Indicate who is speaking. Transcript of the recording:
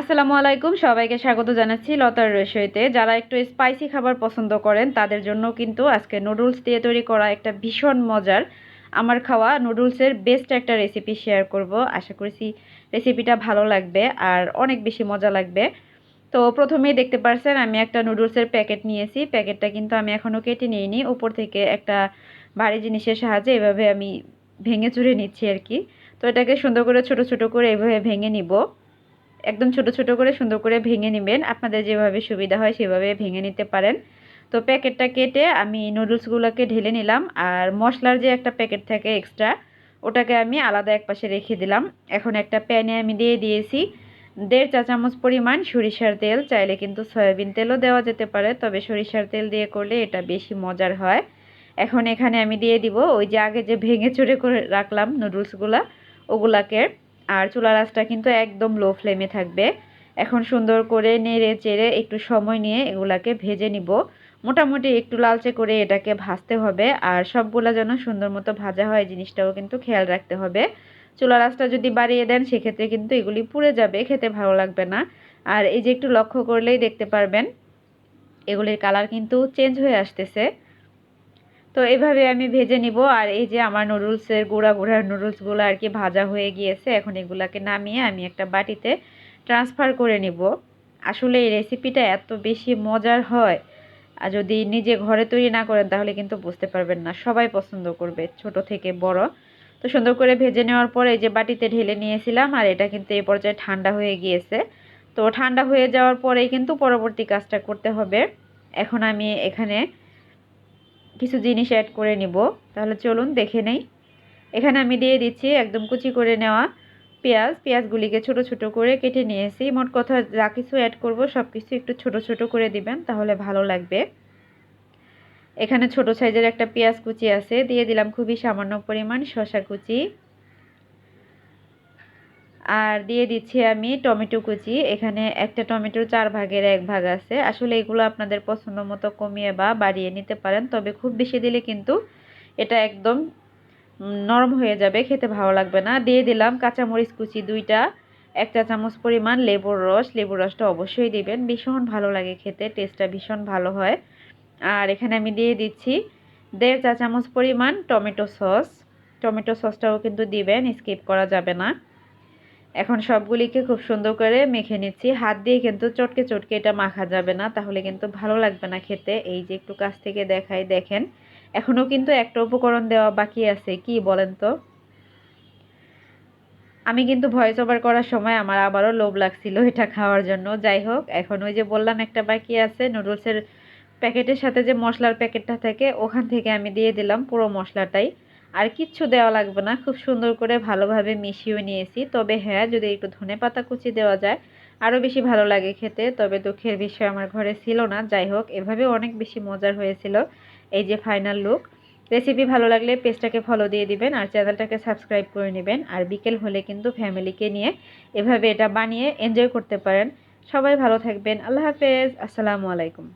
Speaker 1: আসসালামু আলাইকুম, সবাইকে স্বাগত জানাচ্ছি লতার রসইতে যারা একটু স্পাইসি খাবার পছন্দ করেন, তাদের জন্য কিন্তু আজকে নুডলস দিয়ে তৈরি করা একটা ভীষণ মজার, আমার খাওয়া নুডলসের বেস্ট একটা রেসিপি শেয়ার করব। আশা করছি রেসিপিটা ভালো লাগবে আর অনেক বেশি মজা লাগবে। তো প্রথমেই দেখতে পারছেন, আমি একটা নুডলসের প্যাকেট নিয়েছি। প্যাকেটটা কিন্তু আমি এখনও কেটে নিইনি। উপর থেকে একটা ভারী জিনিসের সাহায্যে এভাবে আমি ভেঙে চুরে নিচ্ছি আর কি। তো এটাকে সুন্দর করে ছোট ছোট করে এভাবে ভেঙে নিব। একদম ছোট ছোট করে সুন্দর করে ভেঙে নেবেন। আপনাদের যেভাবে সুবিধা হয় সেভাবে ভেঙে নিতে পারেন। তো প্যাকেটটা কেটে আমি নুডলসগুলোকে ঢেলে নিলাম আর মশলার যে একটা প্যাকেট থাকে এক্সট্রা, ওটাকে আমি আলাদা এক পাশে রেখে দিলাম। এখন একটা প্যানে আমি দিয়ে দিয়েছি। দেড় চা চামচ পরিমাণ সরিষার তেল, চাইলে কিন্তু সয়াবিন তেলও দেওয়া যেতে পারে, তবে সরিষার তেল দিয়ে করলে এটা বেশি মজার হয়। এখন এখানে আমি দিয়ে দিব ওই যে আগে যে ভেঙে চুরে করে রাখলাম নুডলসগুলা, ওগুলাকে। আর চুলার আঁচটা কিন্তু একদম লো ফ্লেমে থাকবে। এখন সুন্দর করে নেড়ে চেড়ে একটু সময় নিয়ে এগুলাকে ভেজে নিব। মোটামুটি একটু লালচে করে এটাকে ভাজতে হবে আর সবগুলা যেন সুন্দর মতো ভাজা হয় জিনিসটাও কিন্তু খেয়াল রাখতে হবে। চুলা আঁচটা যদি বাড়িয়ে দেন, সেক্ষেত্রে কিন্তু এগুলি পুড়ে যাবে, খেতে ভালো লাগবে না। আর এই যে একটু লক্ষ্য করলেই দেখতে পারবেন, এগুলির কালার কিন্তু চেঞ্জ হয়ে আসতেছে। তো এইভাবে আমি ভেজে নিব। আর এই যে আমার নুডলসের গুঁড়া গুঁড়ার নুডলসগুলো আর কি ভাজা হয়ে গিয়েছে, এখন এগুলাকে নামিয়ে আমি একটা বাটিতে ট্রান্সফার করে নিব। আসলে এই রেসিপিটা এত বেশি মজার হয়, আর যদি নিজে ঘরে তৈরি না করেন তাহলে কিন্তু বুঝতে পারবেন না, সবাই পছন্দ করবে, ছোট থেকে বড়। তো সুন্দর করে ভেজে নেওয়ার পরে এই যে বাটিতে ঢেলে নিয়েছিলাম, আর এটা কিন্তু এই পর্যায়ে ঠান্ডা হয়ে গিয়েছে। তো ঠান্ডা হয়ে যাওয়ার পরেই কিন্তু পরবর্তী কাজটা করতে হবে। এখন আমি এখানে কিছু জিনিস অ্যাড করে নিব। তাহলে চলুন দেখে নেই। এখানে আমি দিয়ে দিচ্ছি একদম কুচি করে নেওয়া পেঁয়াজ। পেঁয়াজগুলিকে ছোট ছোট করে কেটে নিয়েছি। মোট কথা যা কিছু অ্যাড করব সব কিছু একটু ছোট ছোট করে দিবেন, তাহলে ভালো লাগবে। এখানে ছোট সাইজের একটা পেঁয়াজ কুচি আছে। দিয়ে দিলাম খুবই সামান্য পরিমাণ শশা কুচি। আর দিয়ে দিচ্ছি আমি টমেটো কুচি। এখানে একটা টমেটোর চার ভাগের এক ভাগ আছে। আসলে এগুলো আপনাদের পছন্দ মতো কমিয়ে বা বাড়িয়ে নিতে পারেন, তবে খুব বেশি দিলে কিন্তু এটা একদম নরম হয়ে যাবে, খেতে ভালো লাগবে না। দিয়ে দিলাম কাঁচামরিচ কুচি দুইটা এক চা চামচ পরিমাণ লেবুর রস। লেবুর রসটা অবশ্যই দিবেন, ভীষণ ভালো লাগে খেতে, টেস্টটা ভীষণ ভালো হয়। আর এখানে আমি দিয়ে দিচ্ছি দেড় চা চামচ পরিমাণ টমেটো সস। টমেটো সসটাও কিন্তু দিবেন, স্কিপ করা যাবে না। এখন সবগুলিকে খুব সুন্দর করে মেখে নিচ্ছি। হাত দিয়ে কিন্তু চটকে চটকে এটা মাখা যাবে না, তাহলে কিন্তু ভালো লাগবে না খেতে। এই যে একটু কাছ থেকে দেখাই, দেখেন। এখনও কিন্তু একটা উপকরণ দেওয়া বাকি আছে, কি বলেন তো? আমি কিন্তু ভয়েস ওভার করার সময় আমার আবারও লোভ লাগছিল এটা খাওয়ার জন্য। যাই হোক, এখন ওই যে বললাম একটা বাকি আছে, নুডলসের প্যাকেটের সাথে যে মশলার প্যাকেটটা থাকে, ওখান থেকে আমি দিয়ে দিলাম পুরো মশলাটাই। আর কিচ্ছু দেওয়া লাগবে না। খুব সুন্দর করে ভালোভাবে মিশিয়ে নিয়েছি। তবে হ্যাঁ যদি একটু ধনে পাতা কুচি দেওয়া যায়, আরও বেশি ভালো লাগে খেতে। তবে দুঃখের বিষয় আমার ঘরে ছিল না। যাই হোক, এভাবে অনেক বেশি মজার হয়েছিল এই যে ফাইনাল লুক রেসিপি ভালো লাগলে পেজটাকে ফলো দিয়ে দিবেন আর চ্যানেলটাকে সাবস্ক্রাইব করে নেবেন। আর বিকেল হলে কিন্তু ফ্যামিলিকে নিয়ে এভাবে এটা বানিয়ে এনজয় করতে পারেন। সবাই ভালো থাকবেন। আল্লাহ হাফেজ। আসসালামু আলাইকুম।